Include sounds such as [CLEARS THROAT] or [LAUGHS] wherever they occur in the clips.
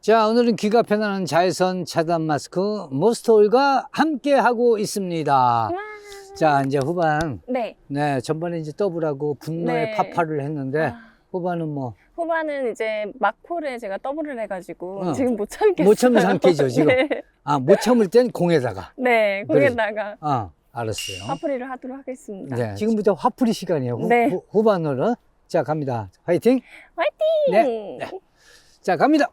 자, 오늘은 귀가 편안한 자외선 차단 마스크 모스트홀과 함께 하고 있습니다. 자, 이제 후반. 네. 네, 전번에 이제 더블하고 분노의 네. 파파를 했는데 아, 후반은 뭐못 후반은 이제 마코를 제가 더블을 해가지고 어. 지금 못 참겠어요. 참는 상태죠, 지금. 네, 아, 못 참을 땐 공에다가. 네 거기에다가 아, 알았어요. 화풀이를 하도록 하겠습니다. 네, 지금부터 화풀이 시간이에요. 후, 네. 후, 후반으로. 자, 갑니다. 화이팅! 네. 네. 자, 갑니다.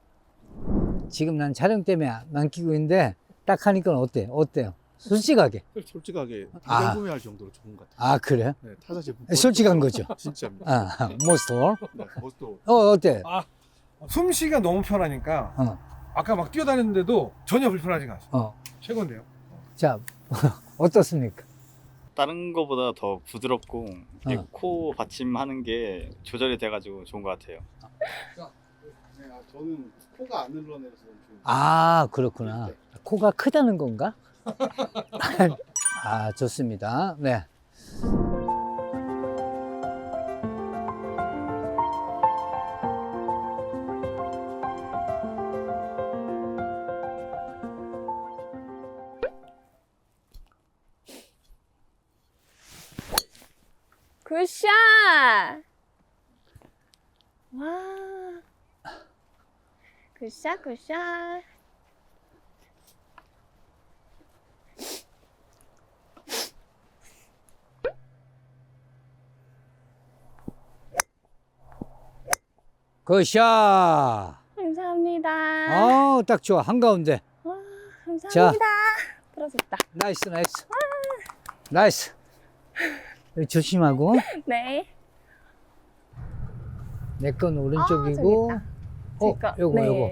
지금 난 촬영 때문에 안 끼고 있는데 딱 하니까 어때? 어때요? 솔직하게. 솔직하게 아. 구매할 정도로 좋은 것 같아요. 아, 그래? 네, 타사 제품 솔직한 거죠. 진짜입니다. 아, 모스트홀. 네, 모스도 어, 어때? 숨쉬기가 너무 편하니까 어, 아까 막 뛰어다녔는데도 전혀 불편하지가 않습니다. 어. 최고인데요. 자, [LAUGHS] 어떻습니까? 다른 거보다 더 부드럽고 이게 어. 코 받침하는 게 조절이 돼가지고 좋은 것 같아요. 네, 아, 저는 코가 안 흘러내려서 좀 아, 그렇구나. 코가 크다는 건가? [LAUGHS] 아, 좋습니다. 네. 굿샷! 와. 굿샷, 굿샷. 굿샷! 감사합니다. 어, 딱 좋아. 한가운데. 와, 감사합니다. 부러졌다. 나이스, 나이스. 나이스. 조심하고. 네. 내 건 오른쪽이고. 아, 어, 제가- 요거, 네. 요거.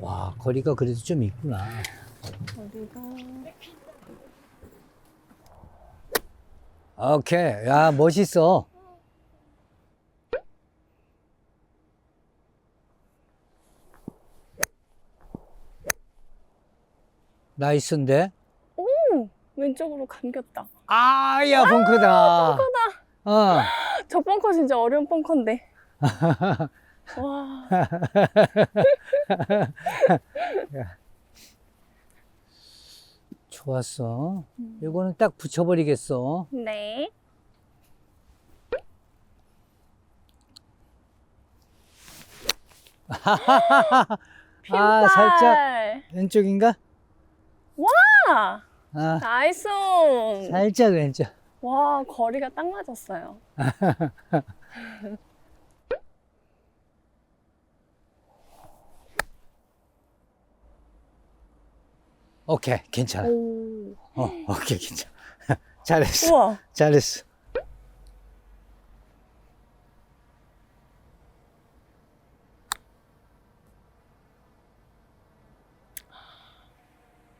와, 거리가 그래도 좀 있구나. 어디가? 오케이. 야, 멋있어. 나이스인데? 오! 왼쪽으로 감겼다. 아, 야, 벙커다. 어. 저 벙커 진짜 어려운 벙커인데. [LAUGHS] 와. [LAUGHS] 좋았어. 이거는 딱 붙여버리겠어. 네. [LAUGHS] 아, 살짝. 왼쪽인가? 아, 아, 나이스. 살짝 왼쪽. 와, 거리가 딱 맞았어요. [LAUGHS] 오케이, 괜찮아. 오. 어, 오케이, 괜찮아. [LAUGHS] 잘했어. 우와. 잘했어.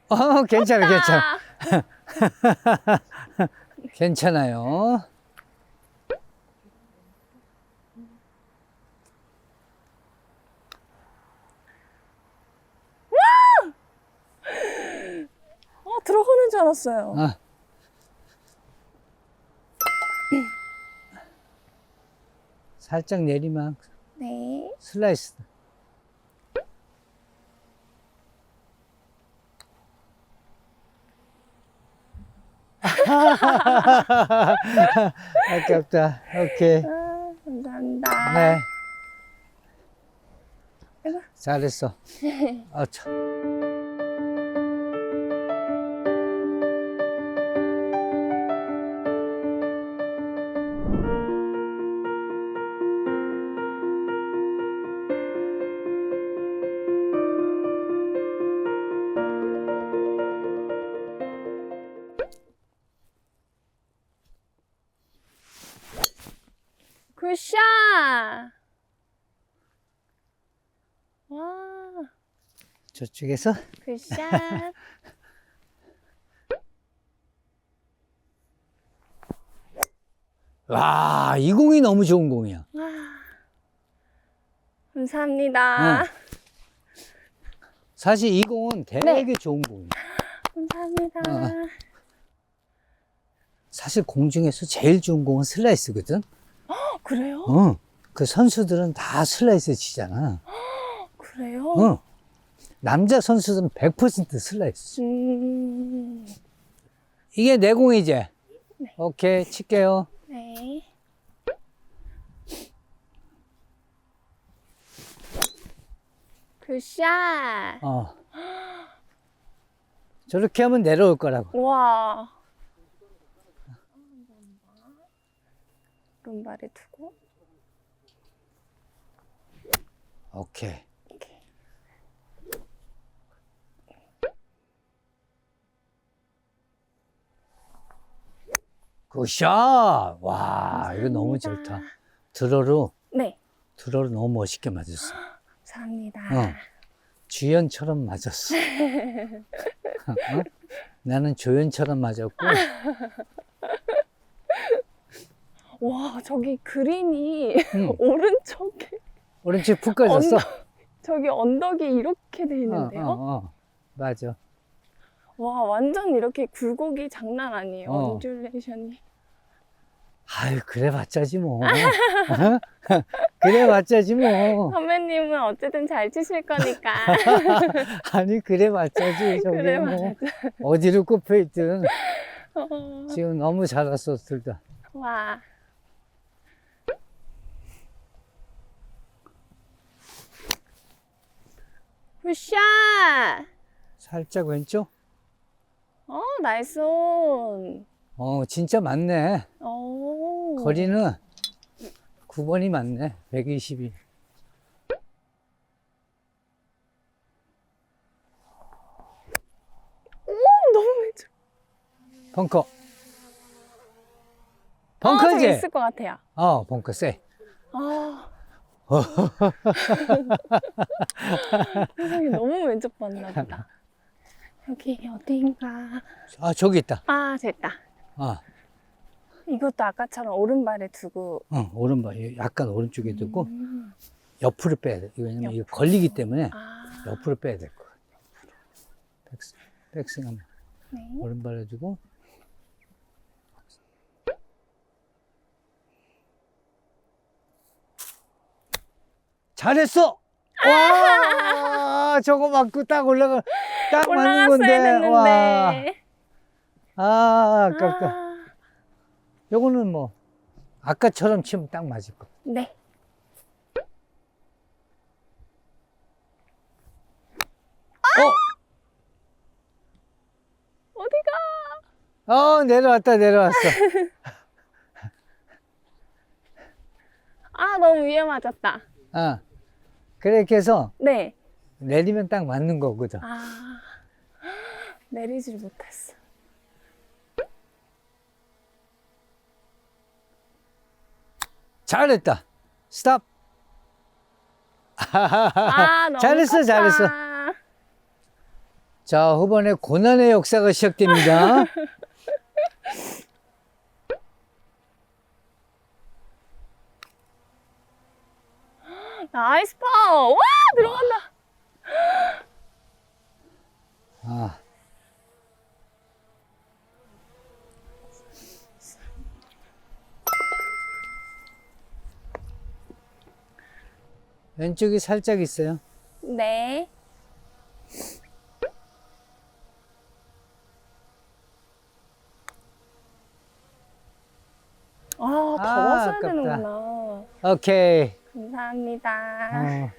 어, 괜찮아, 괜찮아. 아, [LAUGHS] 괜찮아요. 어, 들어가는 줄 알았어요. 아. [CLEARS THROAT] 살짝 내리막 네. 슬라이스. [LAUGHS] 아깝다. 오케이. 아, 감사합니다. 네. 잘했어. [LAUGHS] 아, 참. 저쪽에서 굿샷. [LAUGHS] 와, 이 공이 너무 좋은 공이야. 와. 감사합니다. 응. 사실 이 공은 되게 네. 좋은 공이야. 감사합니다. 어. 사실 공 중에서 제일 좋은 공은 슬라이스거든. 어, [GASPS] 그래요? 어. 그 선수들은 다 슬라이스 치잖아. 그, [GASPS] 그래요? 어. 남자 선수들은 100% 슬라이스. 음, 이게 내공이지? 오케이, 칠게요. 네. 굿샷. 어. 저렇게 하면 내려올 거라고. 와. 오른발에 두고. 오케이. 굿샷! 와, 이거 너무 좋다. 드로로, 네. 드로로 너무 멋있게 맞았어. 감사합니다. 어. 주연처럼 맞았어. 어? 나는 조연처럼 맞았고, [LAUGHS] 와, 저기 그린이 응. [LAUGHS] 오른쪽에 오른쪽 푹 가졌어. 저기 언덕이 이렇게 돼 어, 있는데요. 어, 어. 맞아. 와, 완전 이렇게 굴곡이 장난 아니에요. 어. 언듈레이션이. 아유, 그래 봤자지 뭐. [LAUGHS] 어? 그래 봤자지 뭐. 선배님은 어쨌든 잘 치실 거니까. [LAUGHS] 아니, 그래 봤자지. 저게 그래, 뭐. 맞아. 어디로 꼽혀 있든. 어, 지금 너무 잘 왔어, 둘 다. 와. 굿샷! 살짝 왼쪽? 어, 나이스 온. 어, 진짜 맞네. 오. 거리는 9번이 맞네. 122. 너무 왼쪽. 벙커. 아, 저기 벙커지? 있을 것 같아요. 어, 벙커 세. 아. [LAUGHS] 세상에 너무 왼쪽 봤나 보다. 여기 어디인가. 아, 저기 있다. 아, 됐다. 아, 이것도 아까처럼 오른발에 두고. 응, 오른발. 약간 오른쪽에 두고 음. 옆으로 빼야 돼. 왜냐면 이거 걸리기 때문에 아, 옆으로 빼야 될 거야. 백스, 백스윙 하면 네. 오른발에 두고. 잘했어! 와, 저거 맞고 딱 올라가, 딱 맞는 올라갔어야 건데. 와, 됐는데. 아, 아깝다. 아, 요거는 뭐, 아까처럼 치면 딱 맞을 거. 네. 어디가? 어, 내려왔다, 내려왔어. [LAUGHS] 아, 너무 위에 맞았다. 어. 그렇게 해서 네. 내리면 딱 맞는 거거든. 아, 내리질 못했어. 잘했다. 스탑. 아, [LAUGHS] 너무 잘했어, 컸다. 잘했어. 자, 후반에 고난의 역사가 시작됩니다. [LAUGHS] 나이스 파워. 와, 들어간다. 아. 왼쪽이 살짝 있어요. 네. 아, 더 아, 왔어야 아깝다. 되는구나. 오케이. 감사합니다. 어.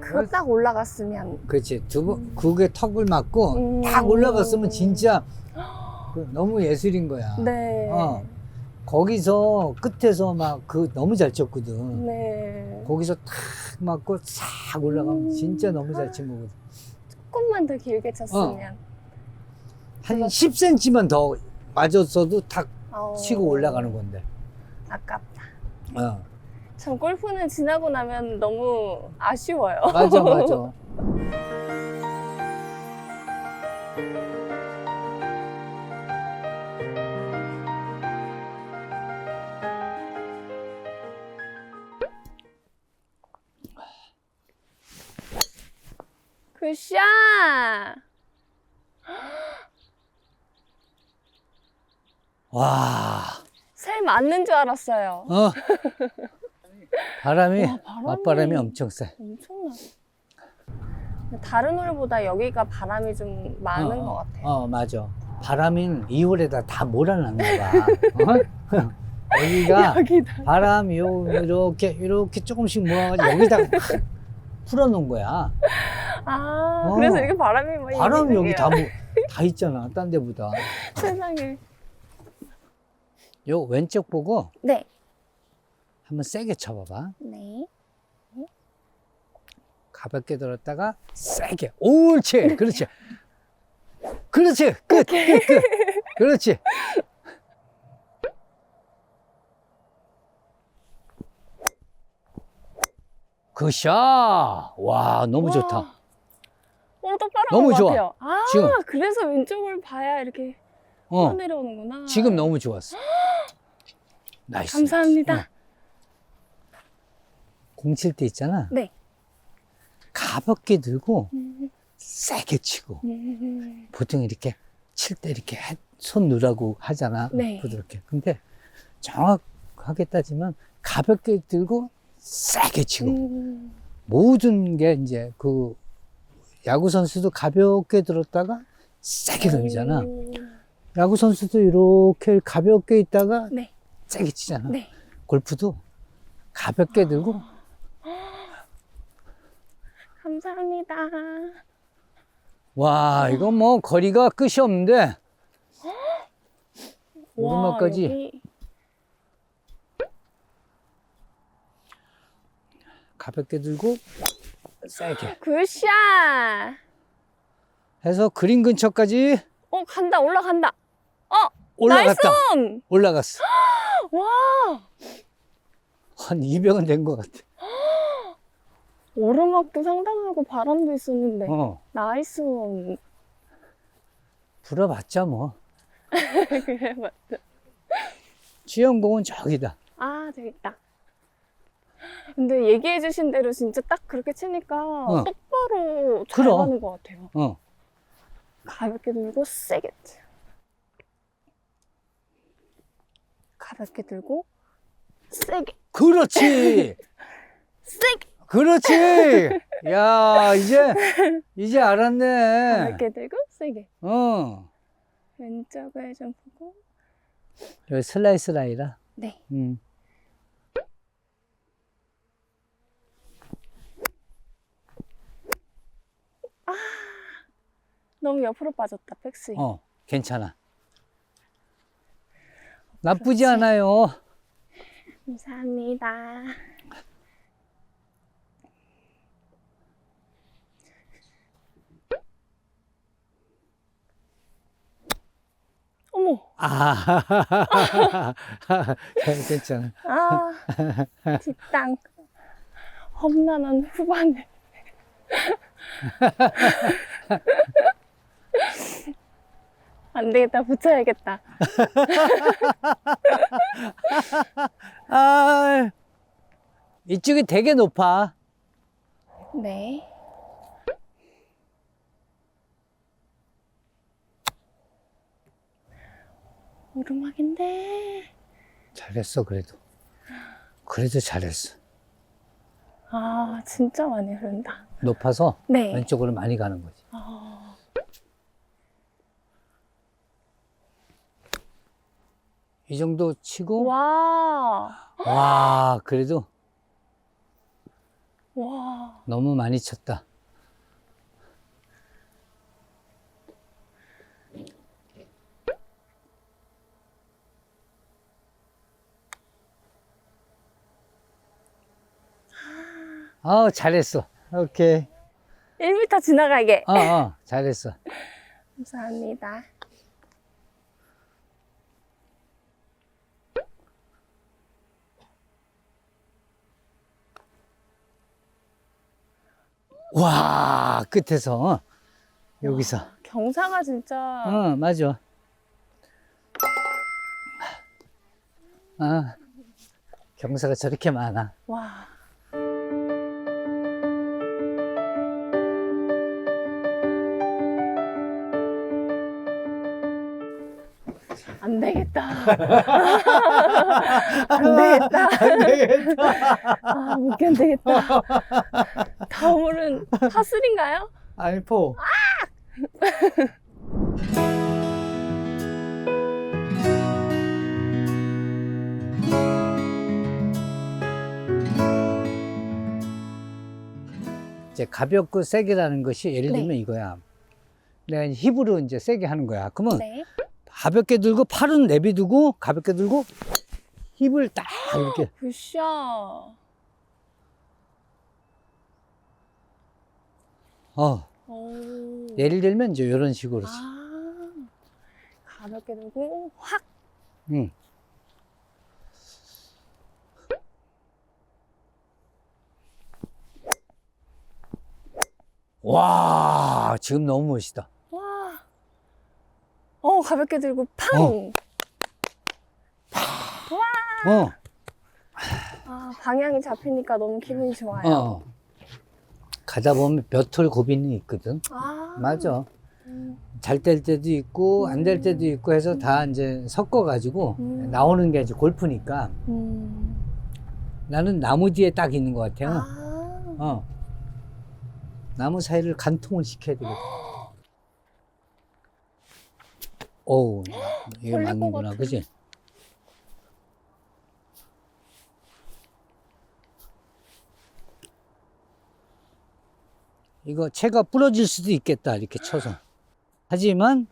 그거 딱 올라갔으면. 그렇지. 두 번, 국에 턱을 맞고 음. 딱 올라갔으면 진짜 [GASPS] 그 너무 예술인 거야. 네. 어. 거기서 끝에서 막 그 너무 잘 쳤거든. 네. 거기서 탁 맞고 싹 올라가면 음. 진짜 너무 잘 친 거거든. 조금만 더 길게 쳤으면. 한 10cm만 더 맞았어도 탁 어, 치고 올라가는 건데. 아깝다. 어. 참 골프는 지나고 나면 너무 아쉬워요. 맞아, 맞아. [LAUGHS] 굿샷! 와, 새 맞는 줄 알았어요. 어. [LAUGHS] 바람이, 와, 바람이- 맞바람이 엄청 세. 엄청나. 다른 홀보다 여기가 바람이 좀 많은 어, 것 같아요. 어, 맞아. 바람인 이홀에다 다 몰아놨나 봐. [LAUGHS] 어? [LAUGHS] 여기가 여기다. 바람이 요, 이렇게, 이렇게 조금씩 모아가지고 여기다 풀어놓은 거야. 아, 어. 그래서 이렇게 바람이 많이 바람이 여기. 다, 모- 다 있잖아. 딴 데보다. 세상에. 요 왼쪽 보고 네. 한번 세게 쳐봐봐. 네. 가볍게 들었다가 세게. 옳지. 그렇지. [LAUGHS] 그렇지. 끝, 끝, 끝. 그렇지. 굿샷. 와, 너무 좋다. 오, 똑바로 너무 것 좋아. 같아요. 아, 지금. 그래서 왼쪽을 봐야 이렇게 어, 흘러내려오는구나. 지금 너무 좋았어. [GASPS] 나이스. 감사합니다. 나이스. 어. 공칠 때 있잖아. 네. 가볍게 들고 음, 세게 치고. 음, 보통 이렇게 칠 때 이렇게 해- 손 누라고 하잖아. 네. 부드럽게. 근데 정확하게 따지면 가볍게 들고 세게 치고. 음. 모든 게 이제 그 야구 선수도 가볍게 들었다가 세게 던지잖아. 오, 야구 선수도 이렇게 가볍게 있다가 네. 세게 치잖아. 네. 골프도 가볍게 들고 감사합니다. 와 이거 뭐 거리가 끝이 없는데 오르막까지. 와, 여기 가볍게 들고 세게 굿샷. 해서 그린 근처까지 어, 간다. 올라간다. 올라갔다. 나이스! 올라갔어. [GASPS] 와! 한 200은 된 것 같아. [GASPS] 오르막도 상당하고 바람도 있었는데. 어, 나이스 온. 불어봤자 뭐. 그래, 맞다. 주연공은 저기다. 아, 재밌다. 근데 얘기해 주신 대로 진짜 딱 그렇게 치니까 똑바로 잘 그럼. 가는 것 같아요. 어, 가볍게 들고 세게 치. 가볍게 들고 세게 그렇지. [LAUGHS] 세게 그렇지. 야 이제 이제 알았네. 가볍게 들고 세게 어, 왼쪽을 좀 보고 여기 슬라이스 라이라. 네 음. 너무 옆으로 빠졌다 백스윙 어, 괜찮아. 나쁘지. 않아요. 감사합니다 어머 아, [LAUGHS] 괜찮아. 아 뒷땅 험난한 후반에 [LAUGHS] 안 되겠다 붙여야겠다 [LAUGHS] 아, 이쪽이 되게 높아. 네 오르막인데 잘했어, 그래도. 그래도 잘했어. 아 진짜 많이 흐른다 높아서 네 왼쪽으로 많이 가는 거지. 아, 이 정도 치고, 와, 와, 그래도 와, 너무 많이 쳤다. 아, 잘했어. 오케이. 1m 지나가게. 어, 어, 잘했어. [LAUGHS] 감사합니다. 와, 끝에서, 어, 여기서. 경사가 진짜 어, 맞아. 아, 경사가 저렇게 많아. 와. 안 되겠다. [LAUGHS] 안 되겠다. 안 되겠다. 아, 못 견디겠다. 다음은 파슬인가요? 아니, 포. 이제 가볍고 세게라는 것이 예를 네. 들면 이거야. 내가 힙으로 이제 세게 하는 거야. 그러면 네. 가볍게 들고 팔은 내비두고 가볍게 들고 힙을 딱 이렇게 굿샷. 어 오. 예를 들면 이제 이런 식으로 아, 가볍게 들고 확. 응. 와 지금 너무 멋있다 와. 어, 가볍게 들고 팡. 어. 어, 아, 방향이 잡히니까 너무 기분이 좋아요. 어. 가다 보면 몇톨 고비는 있거든 아. 맞아 음, 잘 될 때도 있고 안 될 때도 있고 해서 다 이제 섞어 가지고 음. 나오는 게 이제 골프니까 음. 나는 나무 뒤에 딱 있는 것 같아요 아. 어. 나무 사이를 간통을 시켜야 되거든. [GASPS] 어우, [GASPS] 이게 걸릴 것 맞는구나, 같아. 그지? 이거 채가 부러질 수도 있겠다, 이렇게 쳐서. 하지만,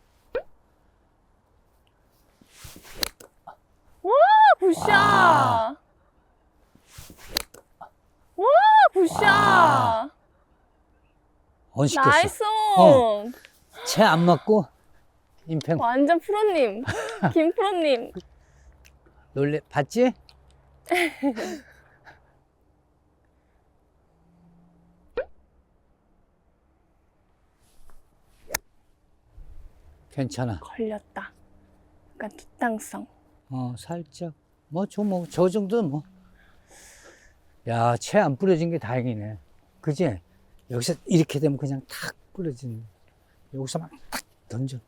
굿샷. 와. 와, 굿샷. 온 시켰어. 나이스. 어. 채안 맞고, 임팩 완전 프로님. [LAUGHS] 김 프로님. 놀래, 봤지? [LAUGHS] 괜찮아. 걸렸다. 약간 뒷땅성. 어, 살짝. 뭐, 저, 뭐, 저 정도는 뭐. 야, 채 안 뿌려진 게 다행이네. 그지? 여기서 이렇게 되면 그냥 탁 뿌려지는. 여기서만 탁 던져.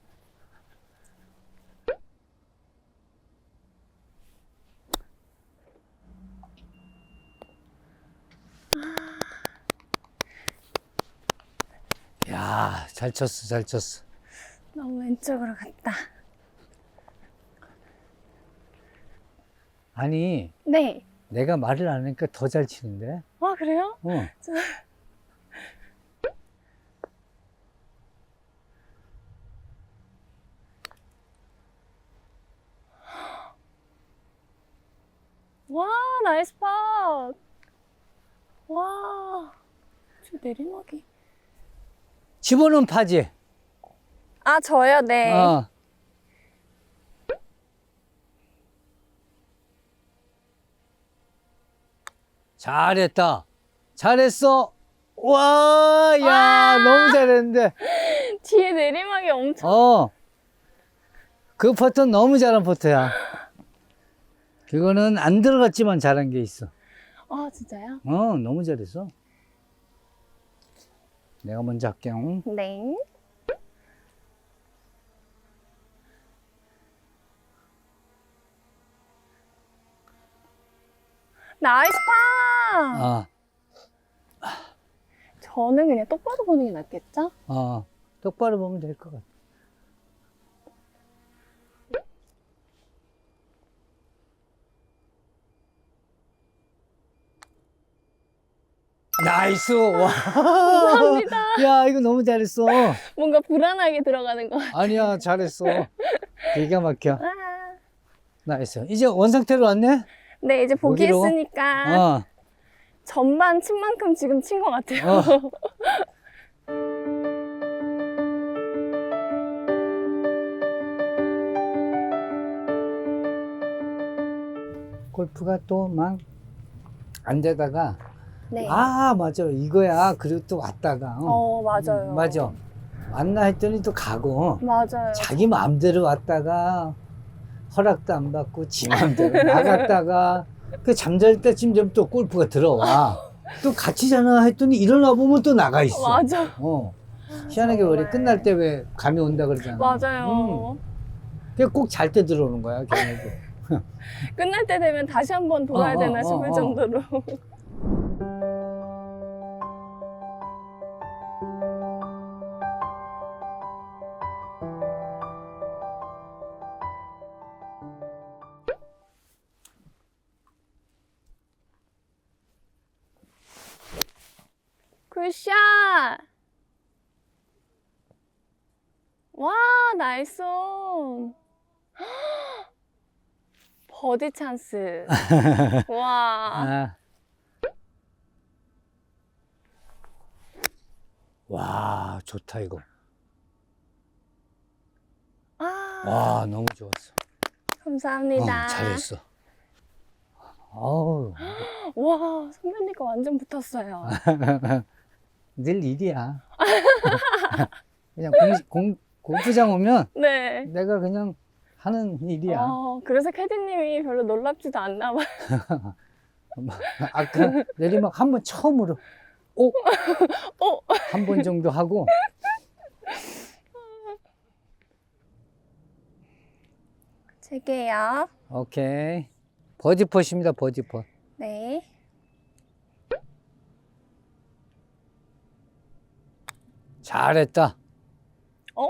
야, 잘 쳤어, 잘 쳤어. 너무 왼쪽으로 갔다. 아니, 네. 내가 말을 안 하니까 더 잘 치는데? 와, 그래요? 어. 와, 나이스 팟. 와. 저 내리막이. 집어넣은 파지? 아, 저요? 네. 어. 잘했다. 잘했어. 와, 야, 와. 너무 잘했는데. [LAUGHS] 뒤에 내리막이 엄청. 어. 그 퍼트 너무 잘한 퍼트야. 그거는 안 들어갔지만 잘한 게 있어. 아, 진짜요? 어, 너무 잘했어. 내가 먼저 할게요. 네. 나이스 파! 아, 저는 그냥 똑바로 보는 게 낫겠죠? 어. 똑바로 보면 될 것 같아. 나이스! 와. 감사합니다. 야, 이거 너무 잘했어. 뭔가 불안하게 들어가는 거. 아니야, 잘했어. 기가 막혀. 아. 나이스. 이제 원상태로 왔네? 네, 이제 보기 보기로? 했으니까 어. 전반 친 만큼 지금 친 것 같아요. 어. [LAUGHS] 골프가 또 막 안 되다가 네. 아 맞아 이거야 그리고 또 왔다가 어, 어, 맞아요. 음, 맞아 왔나 했더니 또 가고 맞아요. 자기 마음대로 왔다가 허락도 안 받고 지 마음대로 [LAUGHS] 나갔다가 그 잠잘 때쯤 되면 또 골프가 들어와 [LAUGHS] 또 같이 자나 했더니 일어나 보면 또 나가 있어 맞아. 어 희한하게 우리 정말. 끝날 때 왜 감이 온다 그러잖아 맞아요. 음, 그게 꼭잘 때 들어오는 거야, 걔네들. [LAUGHS] 끝날 때 되면 다시 한번 돌아야 어, 어, 되나 어, 싶을 어. 정도로. 굿샷! 와, 나이스 온. [GASPS] 버디 찬스. [LAUGHS] 와. 아. 와, 좋다, 이거. 아, 와, 너무 좋았어. 감사합니다. 어, 잘했어. 어우, [GASPS] 와, 선배님과 완전 붙었어요. [LAUGHS] 늘 일이야. 그냥 공, 공, 골프장 오면 네. 내가 그냥 하는 일이야. 어, 그래서 캐디님이 별로 놀랍지도 않나 봐요. [LAUGHS] 아까 내리막 한 번 처음으로 오! [LAUGHS] 오! 한 번 정도 하고 제게요. 오케이 버디퍼십니다 버디퍼 네. 잘했다 오,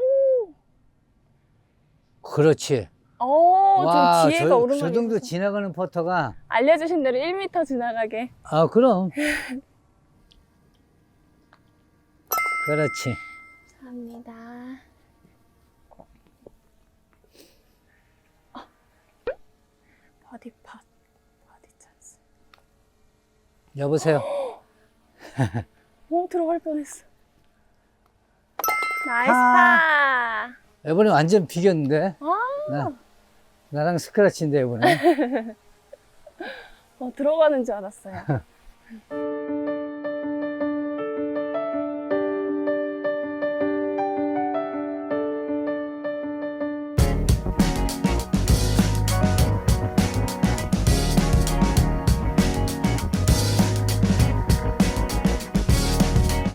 그렇지 오, 좀 기회가 저, 오르막 저 정도. 지나가는 퍼터가 알려주신 대로 1m 지나가게. 아 그럼 [LAUGHS] 그렇지 감사합니다. 어. 버디 팟. 버디 찬스. 여보세요 [GASPS] 오, 들어갈 뻔했어. 나이스 아. 파. 이번에 완전 비겼는데 아, 나, 나랑 스크래치인데 이번에 [LAUGHS] 어, 들어가는 줄 알았어요. [LAUGHS]